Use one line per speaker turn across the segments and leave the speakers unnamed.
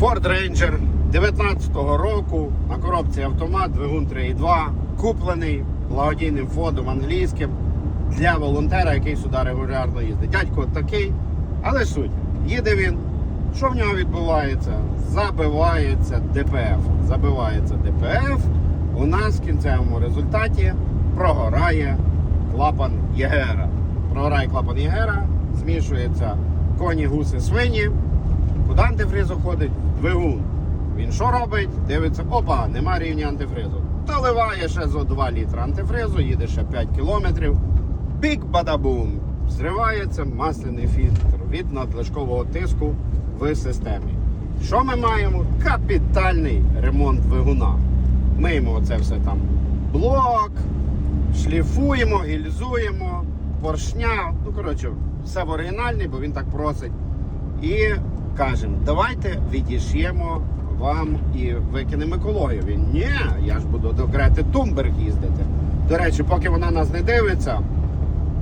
Ford Ranger 19-го року на коробці автомат, двигун 3.2, куплений благодійним фондом англійським для волонтера, який сюди регулярно їздить. Дядько такий, але суть. Їде він. Що в нього відбувається? Забивається ДПФ. Забивається ДПФ. У нас в кінцевому результаті прогорає клапан Єгера. Прогорає клапан Єгера, змішується коні, гуси, свині. Куди антифриз уходить? Двигун. Він що робить? Дивиться, опа, нема рівня антифризу. Доливає ще зо 2 літра антифризу, їде ще 5 кілометрів. Бік бадабум! Зривається масляний фільтр від надлишкового тиску в системі. Що ми маємо? Капітальний ремонт двигуна. Миємо оце все там блок, шліфуємо, гільзуємо, поршня. Ну, коротше, все в оригінальний, бо він так просить. І кажемо, давайте відіш'ємо вам і викинемо екологію. Він ні, я ж буду до Грети Тумберг їздити. До речі, поки вона нас не дивиться,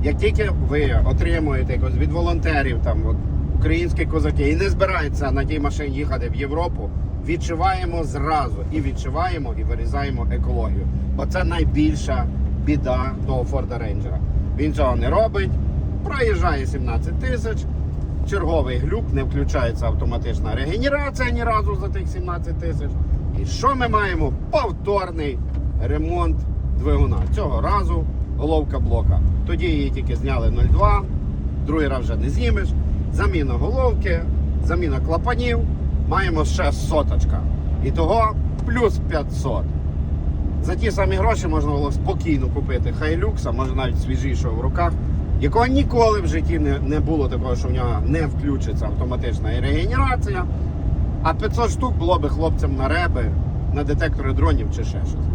як тільки ви отримуєте якось від волонтерів, там от, українські козаки, і не збирається на тій машині їхати в Європу, відчуваємо зразу і відчуваємо, і вирізаємо екологію. Бо це найбільша біда того Форда Рейнджера. Він цього не робить, проїжджає 17 тисяч. Черговий глюк, не включається автоматична регенерація ні разу за тих 17 тисяч. І що ми маємо? Повторний ремонт двигуна. Цього разу головка блока. Тоді її тільки зняли 0,2, другий раз вже не знімеш. Заміна головки, заміна клапанів. Маємо ще соточка. І того плюс 500. За ті самі гроші можна було спокійно купити хайлюкса, може навіть свіжішого в руках, якого ніколи в житті не, не було такого, що в нього не включиться автоматична регенерація. А 500 штук було би хлопцям на реби, на детектори дронів чи ще щось.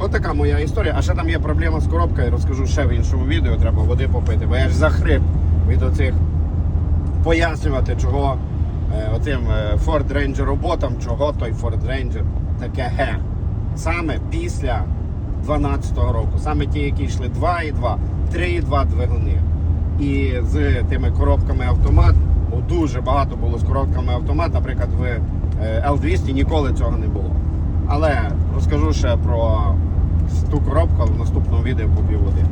Отака моя історія. А ще там є проблема з коробкою, розкажу ще в іншому відео, треба води попити, бо я ж захрип від оцих пояснювати, чого е, оцим е, Ford Ranger роботам, чого той Ford Ranger таке ге. Саме після 12-го року, саме ті, які йшли 2,2, 3,2 двигуни. І з тими коробками автомат, дуже багато було з коробками автомат, наприклад, в е, L200 ніколи цього не було. Але розкажу ще про ту коробку в наступному відео попів води.